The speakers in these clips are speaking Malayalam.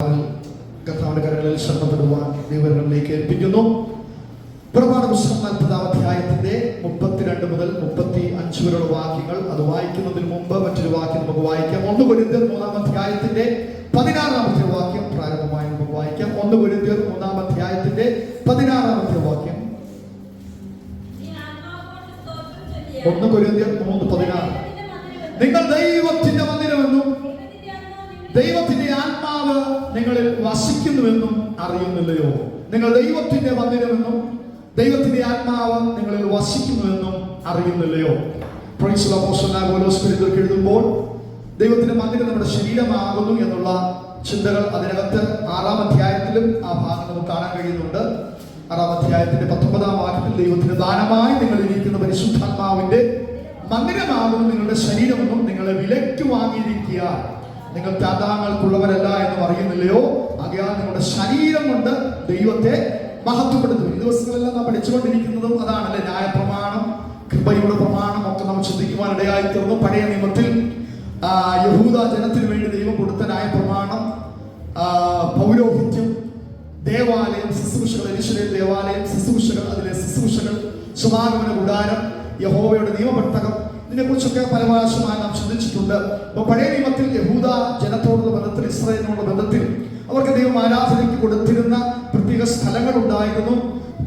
കർത്താവിന്റെ കരങ്ങളിൽ ശ്രദ്ധപ്പെടുവാൻ ദൈവങ്ങളിലേക്ക് ഏൽപ്പിക്കുന്നു. പുറപാട് പുസ്തകം നാൽപ്പതാം അധ്യായത്തിന്റെ മുപ്പത്തിരണ്ട് മുതൽ മുപ്പത്തി അഞ്ച് വരെയുള്ള വാക്യങ്ങൾ അത് വായിക്കുന്നതിന് മുമ്പ് മറ്റൊരു വാക്യം നമുക്ക് വായിക്കാം. ഒന്ന് കൊരിന്ത്യർ മൂന്നാം അധ്യായത്തിന്റെ പതിനാറാമത്തെ വാക്യം പ്രാരംഭമായി നമുക്ക് വായിക്കാം. ഒന്ന് കൊരിന്ത്യർ മൂന്നാം അധ്യായത്തിന്റെ പതിനാറാമത്തെ വാക്യം. ഒന്ന് കൊരിന്ത്യർ അറിയുന്നില്ലയോ? നിങ്ങൾ ദൈവത്തിന്റെ മന്ദിരമെന്നും ദൈവത്തിന്റെ ആത്മാവ് നിങ്ങളിൽ വസിക്കുന്നുവെന്നും അറിയുന്നില്ലയോ? എഴുതുമ്പോൾ ദൈവത്തിന്റെ മന്ദിരം നമ്മുടെ ശരീരമാകുന്നു എന്നുള്ള ചിന്തകൾ അതിനകത്ത് ആറാം അധ്യായത്തിലും ആ ഭാഗം നമുക്ക് കാണാൻ കഴിയുന്നുണ്ട്. ആറാം അധ്യായത്തിന്റെ പത്തൊമ്പതാം വാക്യത്തിൽ ദൈവത്തിന്റെ ദാനമായി നിങ്ങൾ ഇരിക്കുന്ന പരിശുദ്ധാത്മാവിന്റെ മന്ദിരമാകുന്നു. നിങ്ങളുടെ ശരീരമെന്നും നിങ്ങളെ വിലയ്ക്ക് വാങ്ങിയിരിക്കുക നിങ്ങൾ ത്യാഗങ്ങൾക്കുള്ളവരല്ല എന്ന് അറിയുന്നില്ലയോ ആകയാൽ നിങ്ങളുടെ ശരീരം കൊണ്ട് ദൈവത്തെ മഹത്വപ്പെടുത്തും ഈ ദിവസങ്ങളെല്ലാം നാം പഠിച്ചുകൊണ്ടിരിക്കുന്നതും അതാണല്ലേ ന്യായപ്രമാണം കൃപയുടെ പ്രമാണം ഒക്കെ നാം ചിന്തിക്കുവാൻ ഇടയായി തീർന്നു പഴയ നിയമത്തിൽ യഹൂദ ജനത്തിന് വേണ്ടി ദൈവം കൊടുത്ത ന്യായപ്രമാണം പ്രമാണം പൗരോഹിത്യം ദേവാലയം ശുശ്രൂഷകൾ എരിശിലേം ദേവാലയം ശുശ്രൂഷകൾ അതിലെ ശുശ്രൂഷകൾ സുമാഗമന കൂടാരം യഹോവയുടെ നിയമപെട്ടകം ഇതിനെക്കുറിച്ചൊക്കെ പല പ്രാവശ്യമായി നാം ശ്രദ്ധിച്ചിട്ടുണ്ട് അപ്പൊ പഴയ നിയമത്തിൽ യഹൂദ ജനത്തോടുള്ള ബന്ധത്തിൽ ഇസ്രായേലിനോടുള്ള ബന്ധത്തിൽ അവർക്ക് ദൈവം ആരാധനയ്ക്ക് കൊടുത്തിരുന്ന പ്രത്യേക സ്ഥലങ്ങൾ ഉണ്ടായിരുന്നു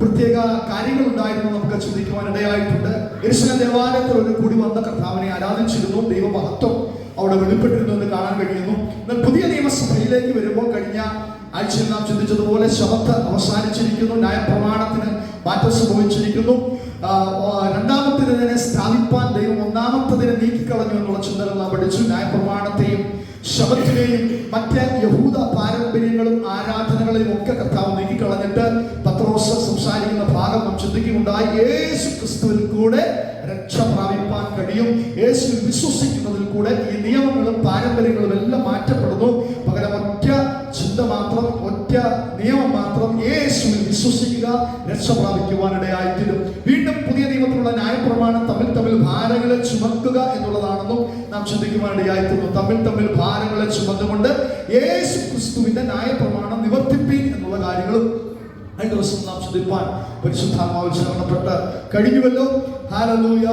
പ്രത്യേക കാര്യങ്ങൾ ഉണ്ടായിരുന്നു നമുക്ക് ചിന്തിക്കുവാൻ ഇടയായിട്ടുണ്ട്. യരിശന ദേവാലയത്തിൽ ഒരു കൂടി വന്ന കർത്താവിനെ ആരാധിച്ചിരുന്നു. ദൈവമഹത്വം അവിടെ വെളിപ്പെട്ടിരുന്നു എന്ന് കാണാൻ കഴിയുന്നു. എന്നാൽ പുതിയ നിയമസഭയിലേക്ക് വരുമ്പോൾ കഴിഞ്ഞ ആഴ്ചയിൽ നാം ചിന്തിച്ചതുപോലെ ശബത്ത് അവസാനിച്ചിരിക്കുന്നു. ന്യായപ്രമാണത്തിന് മാറ്റം സംഭവിച്ചിരിക്കുന്നു. രണ്ടാമത്തേതിനെ സ്ഥാപിപ്പാൻ ദൈവം ഒന്നാമത്തതിനെ നീക്കിക്കളഞ്ഞു എന്നുള്ള ചിന്തകൾ നാം പഠിച്ചു. ന്യായപ്രമാണത്തെയും ശബത്തിനെയും മറ്റ് യഹൂദ പാരമ്പര്യങ്ങളും ആരാധനകളെയും ഒക്കെ കർത്താവ് നീക്കിക്കളഞ്ഞിട്ട് പത്രോസ് സംസാരിക്കുന്ന ഭാഗം നാം ചിന്തിക്കുകയുണ്ടായി. യേശു ക്രിസ്തുവിൽ കൂടെ രക്ഷ പ്രാപിപ്പാൻ കഴിയും. യേശുവിൽ വിശ്വസിക്കുന്നതിൽ കൂടെ ഈ നിയമങ്ങളും പാരമ്പര്യങ്ങളും എല്ലാം മാറ്റപ്പെടുന്നു നാം ചിന്തിക്കുവാനിടയായിത്തീരുന്നു തമ്മിൽ തമ്മിൽ ഭാരങ്ങളെ ചുമന്നുകൊണ്ട് യേശു ക്രിസ്തുവിന്റെ ന്യായപ്രമാണം നിവർത്തിപ്പീൻ എന്നുള്ള കാര്യങ്ങളും കഴിഞ്ഞ ദിവസം നാം ചിന്തിപ്പാൻ പരിശുദ്ധാത്മാവിൽ ശരണപ്പെട്ട് കഴിഞ്ഞുവല്ലോ. ഹാലലൂയ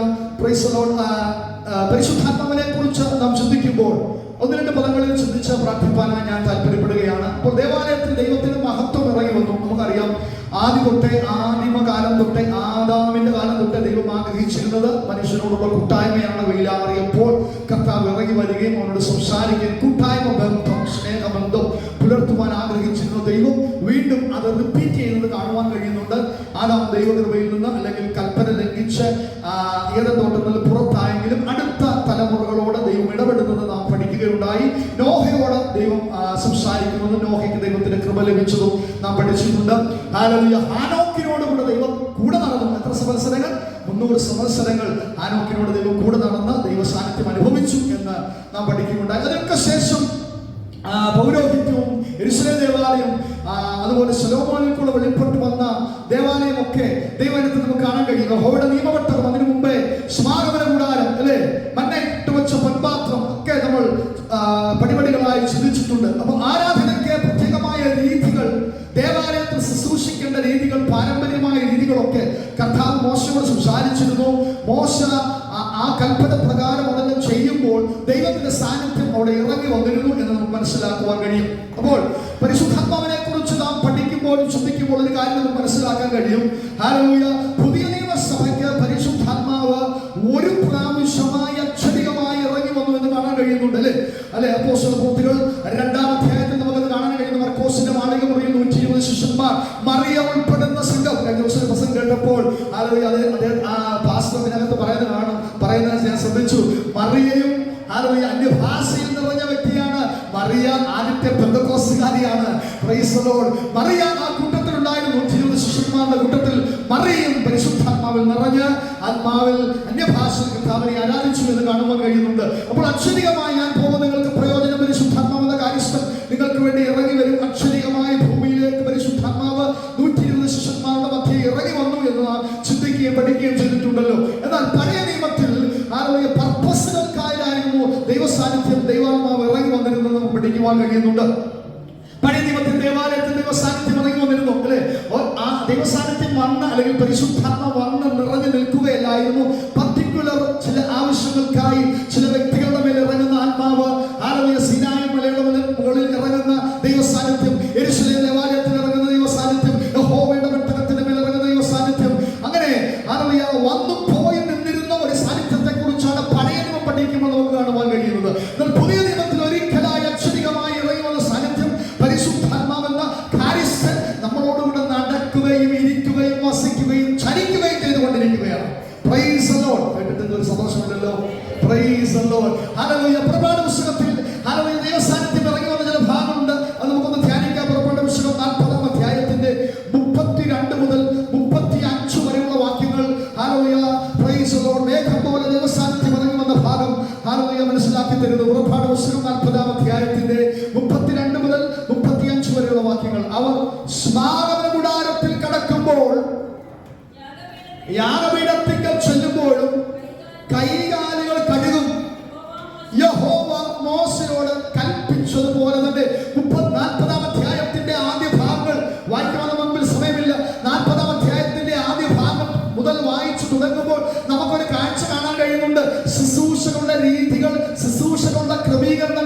പരിശുദ്ധാത്മാവിനെ കുറിച്ച് നാം ചിന്തിക്കുമ്പോൾ ഒന്ന് രണ്ട് പദങ്ങളിൽ ചിന്തിച്ച് പ്രാർത്ഥിപ്പാനായി ഞാൻ താല്പര്യപ്പെടുകയാണ്. അപ്പോൾ ദേവാലയത്തിൽ ദൈവത്തിന് മഹത്വം ഇറങ്ങി വന്നു. നമുക്കറിയാം ആദ്യ തൊട്ടേ ആദിമകാലം തൊട്ടേ ആദാമിന്റെ കാലം തൊട്ടേ ദൈവം ആഗ്രഹിച്ചിരുന്നത് മനുഷ്യനോടുള്ള കൂട്ടായ്മയാണ് വെയിലാറിയപ്പോൾ കർത്താവ് ഇറങ്ങി വരികയും അവനോട് സംസാരിക്കുകയും കൂട്ടായ്മ ബന്ധം സ്നേഹബന്ധം പുലർത്തുവാൻ ആഗ്രഹിച്ചിരുന്ന. ദൈവം വീണ്ടും അത് റിപ്പീറ്റ് ചെയ്യുന്നത് കാണുവാൻ കഴിയുന്നുണ്ട്. ആദാം ദൈവകൃപയിൽ നിന്ന് അല്ലെങ്കിൽ കൽപ്പന ലംഘിച്ച് തോട്ടത്തിൽ പുറത്തായെങ്കിലും അടുത്ത തലമുറകളോട് ദൈവം ഇടപെടുന്നത് നാം പഠിക്കുകയുണ്ടായി. നോഹയോട് ദൈവം സംസാരിക്കുന്നത് നോഹയ്ക്ക് ദൈവത്തിന്റെ കൃപ ലഭിച്ചതും നാം പഠിച്ചിട്ടുണ്ട്. ഹാനോക്കിനോട് കൂടെ ദൈവം കൂടെ നടന്നു. എത്ര സംവത്സരങ്ങൾ മുന്നൂറ് സംവത്സരങ്ങൾ ഹാനോക്കിനോട് ദൈവം കൂടെ നടന്ന് ദൈവ സാന്നിധ്യം അനുഭവിച്ചു എന്ന് നാം പഠിക്കുന്നുണ്ട്. അതിനൊക്കെ ശേഷം പൗരോഹിത്യവും എരുസലേം ദേവാലയം അതുപോലെ ശലോമോനിൽക്കുള്ള വെളിപ്പെട്ട് വന്ന ദേവാലയമൊക്കെ ദൈവത്തിൽ നമുക്ക് കാണാൻ കഴിയുന്നു. ഹോയുടെ നിയമവട്ടം രീതികൾ പാരമ്പര്യമായ രീതികളൊക്കെ കർത്താവ് മോശയോട് സംസാരിച്ചിരുന്നു. മോശ ആ- കൽപ്പന പ്രകാരം അതെല്ലാം ചെയ്യുമ്പോൾ ദൈവത്തിന്റെ സാന്നിധ്യം അവിടെ ഇറങ്ങി വന്നിരുന്നു എന്ന് നമുക്ക് മനസ്സിലാക്കുവാൻ കഴിയും. അപ്പോൾ പരിശുദ്ധാത്മാവിനെ കുറിച്ച് നാം പഠിക്കുമ്പോഴും ശ്രദ്ധിക്കുമ്പോൾ ഒരു കാര്യം നമുക്ക് മനസ്സിലാക്കാൻ കഴിയും. ഹല്ലേലൂയ. ആളുകൾ അത് അദ്ദേഹം ആ പറയുന്നത് കാണും. പറയുന്നത് ഞാൻ ശ്രദ്ധിച്ചു. മറിയയും ആളുകൾ അന്യഭാഷയിൽ നിറഞ്ഞ വ്യക്തിയാണ്. മറിയ ആദ്യത്തെ ബന്ധക്കോസുകാരിയാണ്. മറിയ ആ കൂട്ടത്തിലുണ്ടായിരുന്നു നൂറ്റി ഇരുപത് ശിഷ്യന്മാരുടെ കൂട്ടത്തിൽ മറിയും പരിശുദ്ധാത്മാവിൽ നിറഞ്ഞ് ആത്മാവിൽ അന്യഭാഷ കർത്താവിനെ ആരാധിച്ചു എന്ന് കാണുവാൻ കഴിയുന്നുണ്ട്. അപ്പോൾ അക്ഷരികമായി ഞാൻ ലഭിക്കുവാൻ കഴിയുന്നുണ്ട്. പഴയ ദൈവത്തിൽ ദേവാലയത്തിൽ ദൈവസാന്നിധ്യം ഇറങ്ങി വന്നിരുന്നു. അല്ലെ? ആ ദൈവസാന്നിധ്യം വന്ന അല്ലെങ്കിൽ പരിശുദ്ധാത്മ വന്ന് നിറഞ്ഞു നിൽക്കുകയല്ലായിരുന്നു. പർട്ടിക്കുലർ ചില ആവശ്യങ്ങൾക്കായി ചില ഹലോ പ്രഭാത പുസ്തകത്തിൽ ശുശ്രൂഷകളുടെ രീതികൾ ശുശ്രൂഷകളുടെ ക്രമീകരണം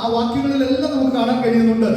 ആ വാക്യങ്ങളിലെല്ലാം നമുക്ക് കാണാൻ കഴിയുന്നുണ്ട്.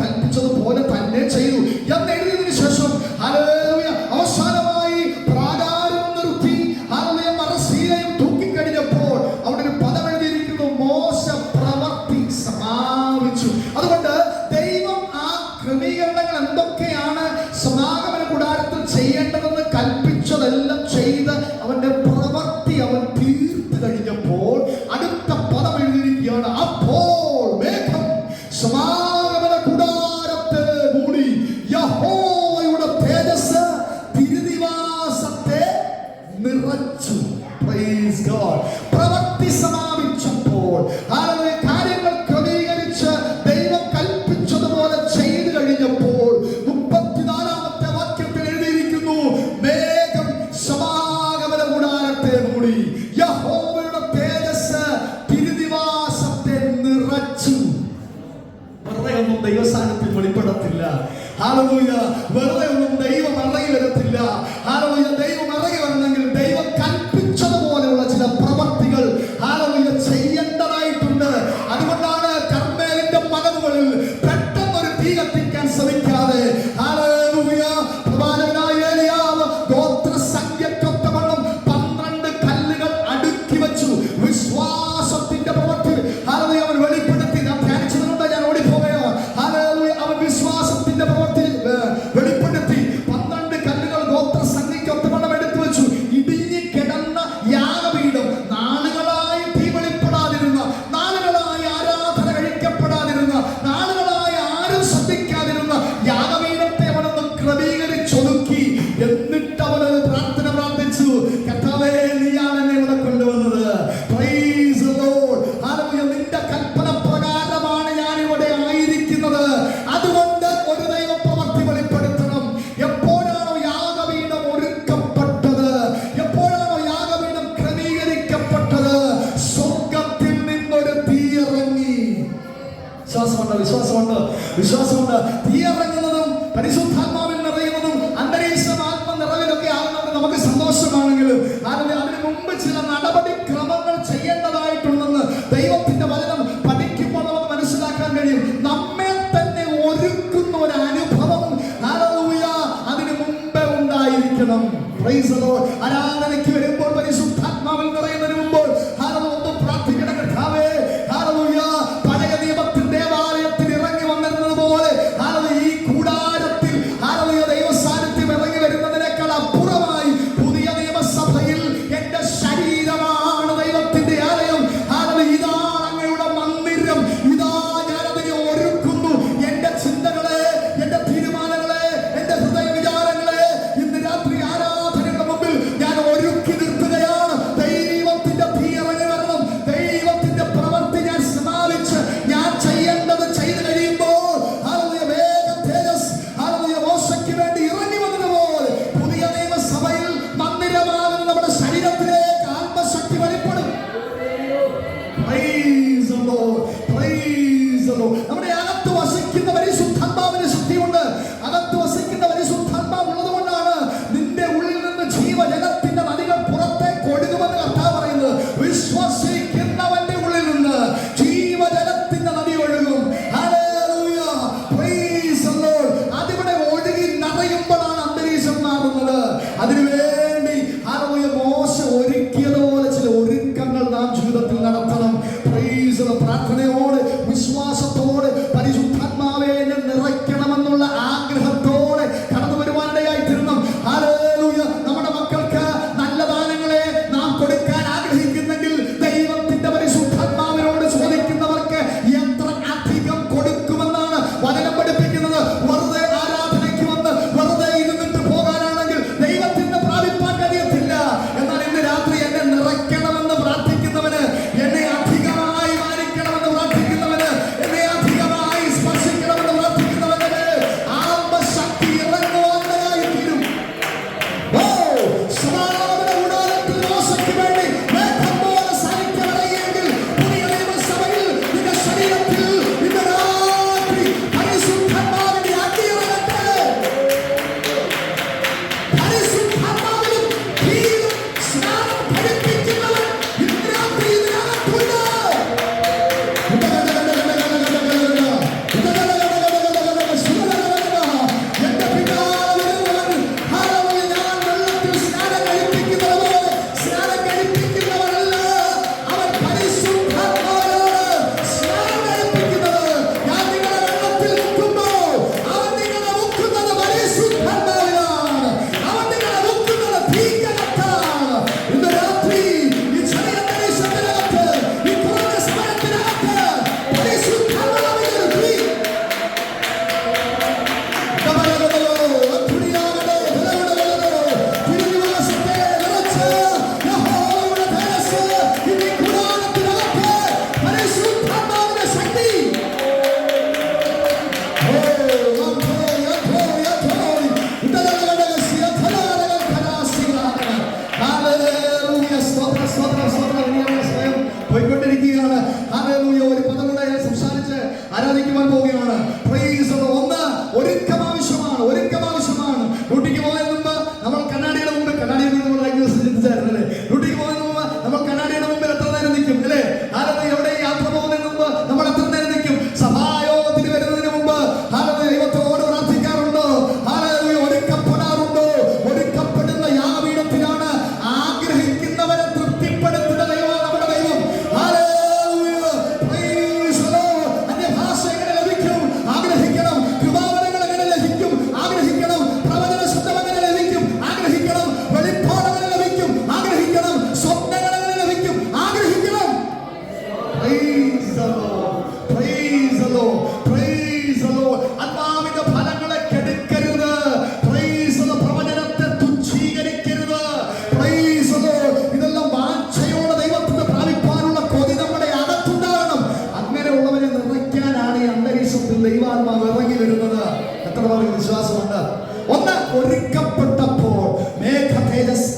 കൽപ്പിച്ചതുപോലെ തന്നെ ചെയ്തു. വിശ്വാസമുണ്ട്. വിശ്വാസമുണ്ട്. തീ ഇറങ്ങുന്നതും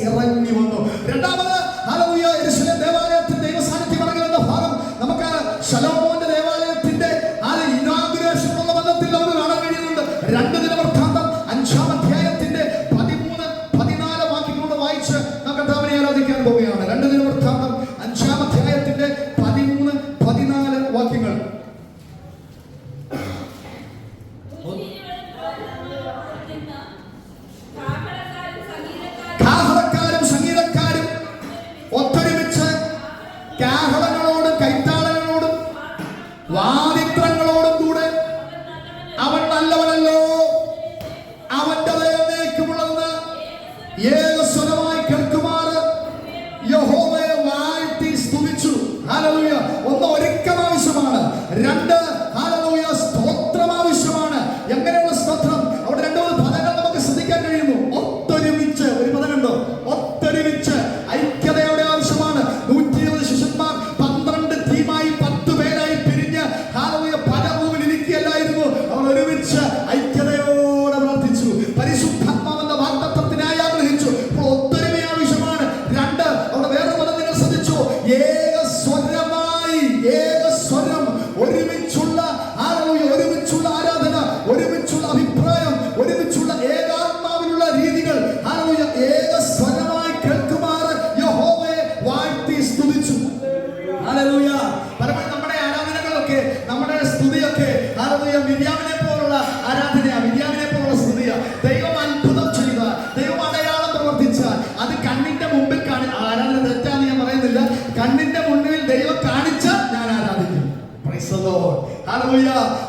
തേജസ് ഇറങ്ങി Yes, 不要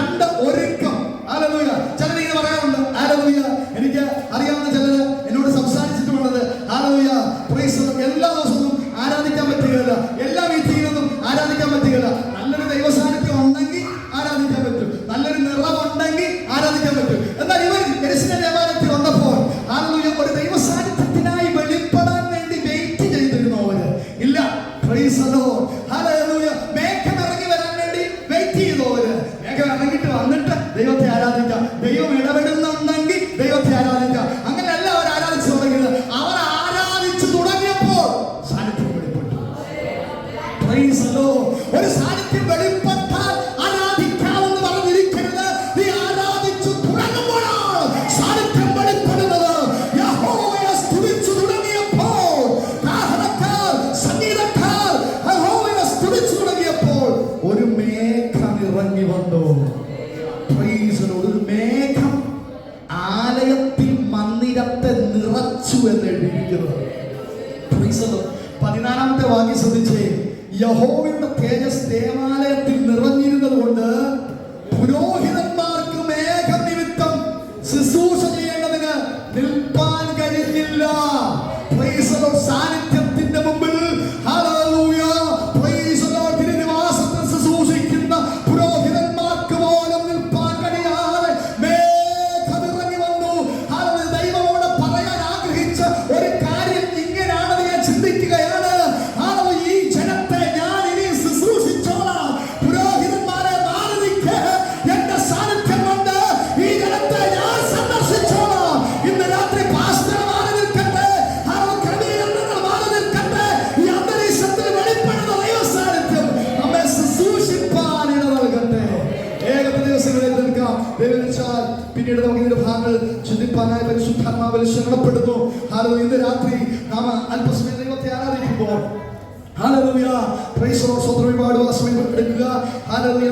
കണ്ട ഒരുക്കം. ആലലൂയ ചിലർ പറയാറുണ്ട് ആലലൂയ എനിക്ക് അറിയാം. ഹാലലുയ പ്രൈസ് ഓർ സ്വതന്ത്രമായിട്ട് വാസം എടുക്കുക ഹാലലുയ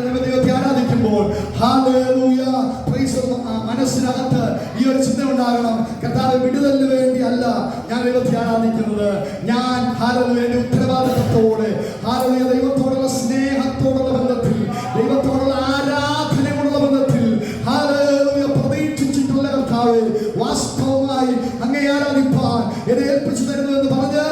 ആരാധിക്കുമ്പോൾ ഹാലലുയ പ്രൈസ് മനസ്സിനകത്ത് ഈ ഒരു ചിന്ത ഉണ്ടാകണം. കർത്താവ് വിടുതലിന് വേണ്ടി അല്ല ഞാൻ ദൈവത്തെ ആരാധിക്കുന്നത് ഞാൻ ഹാലലുയ ഉത്തരവാദിത്തത്തോടെ ഹാലലുയ ദൈവത്തോടുള്ള സ്നേഹത്തോടുള്ള ബന്ധത്തിൽ ദൈവത്തോടുള്ള ആരാധനയോടുള്ള ബന്ധത്തിൽ ഹാലലുയ പ്രതീക്ഷിച്ചിട്ടുള്ള കർത്താവ് വാസ്തവമായി അങ്ങേ ആരാധിപ്പാൻ എന്നെ ഏൽപ്പിച്ചു തരുന്നു എന്ന് പറഞ്ഞ്